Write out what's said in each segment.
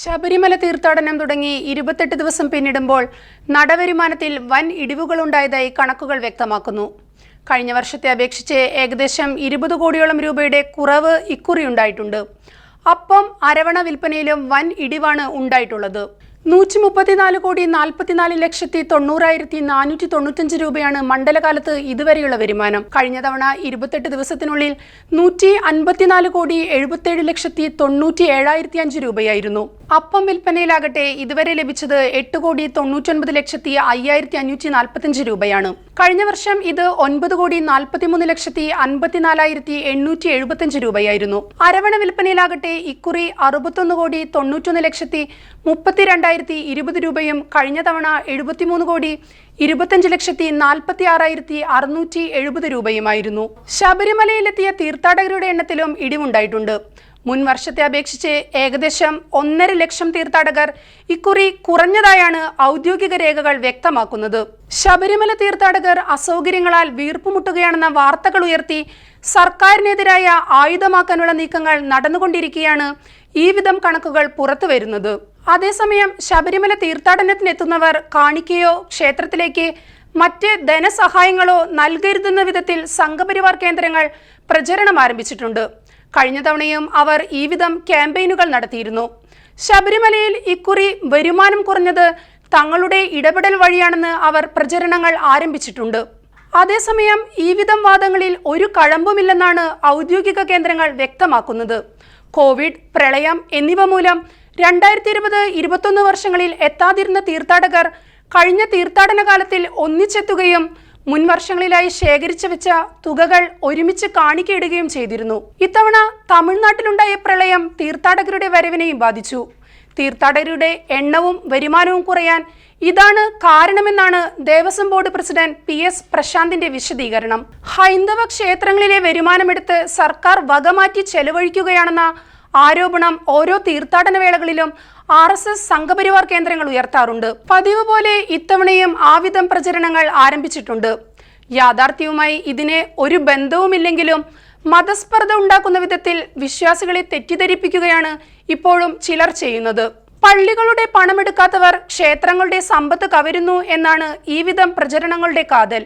ശബരിമല തീർത്ഥാടനം തുടങ്ങി ഇരുപത്തെട്ട് ദിവസം പിന്നിടുമ്പോൾ നടവരുമാനത്തിൽ വൻ ഇടിവുകളുണ്ടായതായി കണക്കുകൾ വ്യക്തമാക്കുന്നു. കഴിഞ്ഞ വർഷത്തെ അപേക്ഷിച്ച് ഏകദേശം ഇരുപത് കോടിയോളം രൂപയുടെ കുറവ് ഇക്കുറി ഉണ്ടായിട്ടുണ്ട്. അപ്പം അരവണ വിൽപ്പനയിലും വൻ ഇടിവാണ് ഉണ്ടായിട്ടുള്ളത്. നൂറ്റി മുപ്പത്തിനാല് കോടി നാൽപ്പത്തിനാല് ലക്ഷത്തി തൊണ്ണൂറായിരത്തി നാനൂറ്റി തൊണ്ണൂറ്റഞ്ച് രൂപയാണ് മണ്ഡലകാലത്ത് ഇതുവരെയുള്ള വരുമാനം. കഴിഞ്ഞ തവണ ഇരുപത്തെട്ട് ദിവസത്തിനുള്ളിൽ നൂറ്റി അൻപത്തിനാല് കോടി എഴുപത്തേഴ് ലക്ഷത്തി തൊണ്ണൂറ്റി ഏഴായിരത്തി അഞ്ച് രൂപയായിരുന്നു. അപ്പം വിൽപ്പനയിലാകട്ടെ ഇതുവരെ ലഭിച്ചത് എട്ട് കോടി തൊണ്ണൂറ്റൊൻപത് ലക്ഷത്തി അയ്യായിരത്തി അഞ്ഞൂറ്റി നാൽപ്പത്തഞ്ച് രൂപയാണ്. കഴിഞ്ഞ വർഷം ഇത് ഒൻപത് കോടി നാൽപ്പത്തിമൂന്ന് ലക്ഷത്തി അൻപത്തിനാലായിരത്തി എണ്ണൂറ്റി എഴുപത്തഞ്ച് രൂപയായിരുന്നു. അരവണ വിൽപ്പനയിലാകട്ടെ ഇക്കുറി അറുപത്തൊന്ന് കോടി തൊണ്ണൂറ്റൊന്ന് ലക്ഷത്തി മുപ്പത്തിരണ്ടായിരത്തി ഇരുപത് രൂപയും കഴിഞ്ഞ തവണ എഴുപത്തിമൂന്ന് കോടി ഇരുപത്തഞ്ച് ലക്ഷത്തി നാൽപ്പത്തി ആറായിരത്തി അറുന്നൂറ്റി എഴുപത് രൂപയുമായിരുന്നു. ശബരിമലയിലെത്തിയ തീർത്ഥാടകരുടെ എണ്ണത്തിലും ഇടിവുണ്ടായിട്ടുണ്ട്. മുൻ വർഷത്തെ അപേക്ഷിച്ച് ഏകദേശം ഒന്നര ലക്ഷം തീർത്ഥാടകർ ഇക്കുറി കുറഞ്ഞതായാണ് ഔദ്യോഗിക രേഖകൾ വ്യക്തമാക്കുന്നത്. ശബരിമല തീർത്ഥാടകർ അസൗകര്യങ്ങളാൽ വീർപ്പുമുട്ടുകയാണെന്ന വാർത്തകൾ ഉയർത്തി സർക്കാരിനെതിരായ ആയുധമാക്കാനുള്ള നീക്കങ്ങൾ നടന്നുകൊണ്ടിരിക്കുകയാണ് ഈ വിധം കണക്കുകൾ പുറത്തുവരുന്നത്. അതേസമയം ശബരിമല തീർത്ഥാടനത്തിനെത്തുന്നവർ കാണിക്കയോ ക്ഷേത്രത്തിലേക്ക് മറ്റ് ധനസഹായങ്ങളോ നൽകരുതെന്ന വിധത്തിൽ സംഘപരിവാർ കേന്ദ്രങ്ങൾ പ്രചരണം ആരംഭിച്ചിട്ടുണ്ട്. കഴിഞ്ഞ തവണയും അവർ ഈ വിധം ക്യാമ്പയിനുകൾ നടത്തിയിരുന്നു. ശബരിമലയിൽ ഇക്കുറി വരുമാനം കുറഞ്ഞത് തങ്ങളുടെ ഇടപെടൽ വഴിയാണെന്ന് അവർ പ്രചരണങ്ങൾ ആരംഭിച്ചിട്ടുണ്ട്. അതേസമയം ഈ വിധം വാദങ്ങളിൽ ഒരു കഴമ്പുമില്ലെന്നാണ് ഔദ്യോഗിക കേന്ദ്രങ്ങൾ വ്യക്തമാക്കുന്നത്. കോവിഡ് പ്രളയം എന്നിവ മൂലം രണ്ടായിരത്തി ഇരുപത് ഇരുപത്തൊന്ന് വർഷങ്ങളിൽ എത്താതിരുന്ന തീർത്ഥാടകർ കഴിഞ്ഞ തീർത്ഥാടന കാലത്തിൽ ഒന്നിച്ചെത്തുകയും മുൻ വർഷങ്ങളിലായി ശേഖരിച്ചു വെച്ച തുകകൾ ഒരുമിച്ച് കാണിക്കയിടുകയും ചെയ്തിരുന്നു. ഇത്തവണ തമിഴ്നാട്ടിലുണ്ടായ പ്രളയം തീർത്ഥാടകരുടെ വരവിനെയും ബാധിച്ചു. തീർത്ഥാടകരുടെ എണ്ണവും വരുമാനവും കുറയാൻ ഇതാണ് കാരണമെന്നാണ് Devaswom board president P S പ്രശാന്തിന്റെ വിശദീകരണം. ഹൈന്ദവ ക്ഷേത്രങ്ങളിലെ വരുമാനമെടുത്ത് സർക്കാർ വകമാറ്റി ചെലവഴിക്കുകയാണെന്ന ആരോപണം ഓരോ തീർത്ഥാടന വേളകളിലും ആർ എസ് എസ് സംഘപരിവാർ കേന്ദ്രങ്ങൾ ഉയർത്താറുണ്ട്. പതിവ് പോലെ ഇത്തവണയും ആവിധം പ്രചരണങ്ങൾ ആരംഭിച്ചിട്ടുണ്ട്. യാഥാർത്ഥ്യവുമായി ഇതിന് ഒരു ബന്ധവുമില്ലെങ്കിലും മതസ്പർദ്ധ ഉണ്ടാക്കുന്ന വിധത്തിൽ വിശ്വാസികളെ തെറ്റിദ്ധരിപ്പിക്കുകയാണ് ഇപ്പോഴും ചിലർ ചെയ്യുന്നത്. പള്ളികളുടെ പണമെടുക്കാത്തവർ ക്ഷേത്രങ്ങളുടെ സമ്പത്ത് കവരുന്നു എന്നാണ് ഈ വിധം പ്രചരണങ്ങളുടെ കാതൽ.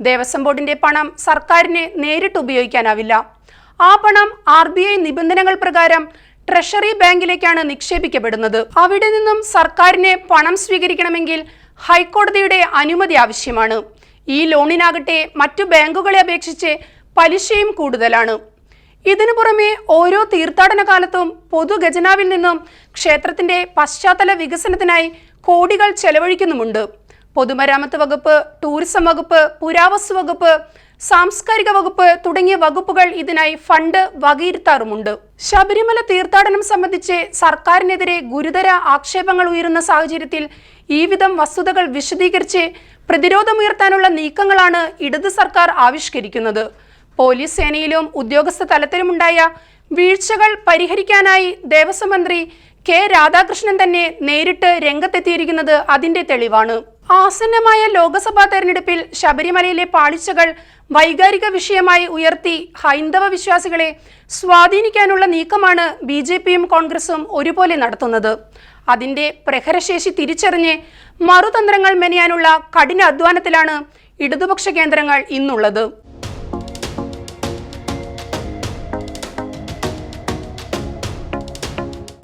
ദേവസ്വം ബോർഡിന്റെ പണം സർക്കാരിന് നേരിട്ട് ഉപയോഗിക്കാനാവില്ല. ആ പണം ആർ ബി ഐ നിബന്ധനകൾ പ്രകാരം ട്രഷറി ബാങ്കിലേക്കാണ് നിക്ഷേപിക്കപ്പെടുന്നത്. അവിടെ നിന്നും സർക്കാരിനെ പണം സ്വീകരിക്കണമെങ്കിൽ ഹൈക്കോടതിയുടെ അനുമതി ആവശ്യമാണ്. ഈ ലോണിനാകട്ടെ മറ്റു ബാങ്കുകളെ അപേക്ഷിച്ച് പലിശയും കൂടുതലാണ്. ഇതിനു പുറമെ ഓരോ തീർത്ഥാടന കാലത്തും പൊതുഖജനാവിൽ നിന്നും ക്ഷേത്രത്തിന്റെ പശ്ചാത്തല വികസനത്തിനായി കോടികൾ ചെലവഴിക്കുന്നുമുണ്ട്. പൊതുമരാമത്ത് വകുപ്പ് ടൂറിസം വകുപ്പ് പുരാവസ്തു വകുപ്പ് സാംസ്കാരിക വകുപ്പ് തുടങ്ങിയ വകുപ്പുകൾ ഇതിനായി ഫണ്ട് വകയിരുത്താറുമുണ്ട്. ശബരിമല തീർത്ഥാടനം സംബന്ധിച്ച് സർക്കാരിനെതിരെ ഗുരുതര ആക്ഷേപങ്ങൾ ഉയരുന്ന സാഹചര്യത്തിൽ ഈ വിധം വസ്തുതകൾ വിശദീകരിച്ച് പ്രതിരോധമുയർത്താനുള്ള നീക്കങ്ങളാണ് ഇടത് സർക്കാർ ആവിഷ്കരിക്കുന്നത്. പോലീസ് സേനയിലും ഉദ്യോഗസ്ഥ തലത്തിലുമുണ്ടായ വീഴ്ചകൾ പരിഹരിക്കാനായി ദേവസ്വം മന്ത്രി കെ രാധാകൃഷ്ണൻ തന്നെ നേരിട്ട് രംഗത്തെത്തിയിരിക്കുന്നത് അതിന്റെ തെളിവാണ്. ആസന്നമായ ലോക്സഭാ തെരഞ്ഞെടുപ്പിൽ ശബരിമലയിലെ പാളിച്ചകൾ വൈകാരിക വിഷയമായി ഉയർത്തി ഹൈന്ദവ വിശ്വാസികളെ സ്വാധീനിക്കാനുള്ള നീക്കമാണ് ബി ജെ പിയും കോൺഗ്രസും ഒരുപോലെ നടത്തുന്നത്. അതിന്റെ പ്രഹരശേഷി തിരിച്ചറിഞ്ഞ് മറുതന്ത്രങ്ങൾ മെനയാനുള്ള കഠിന അധ്വാനത്തിലാണ് ഇടതുപക്ഷ കേന്ദ്രങ്ങൾ ഇന്നുള്ളത്.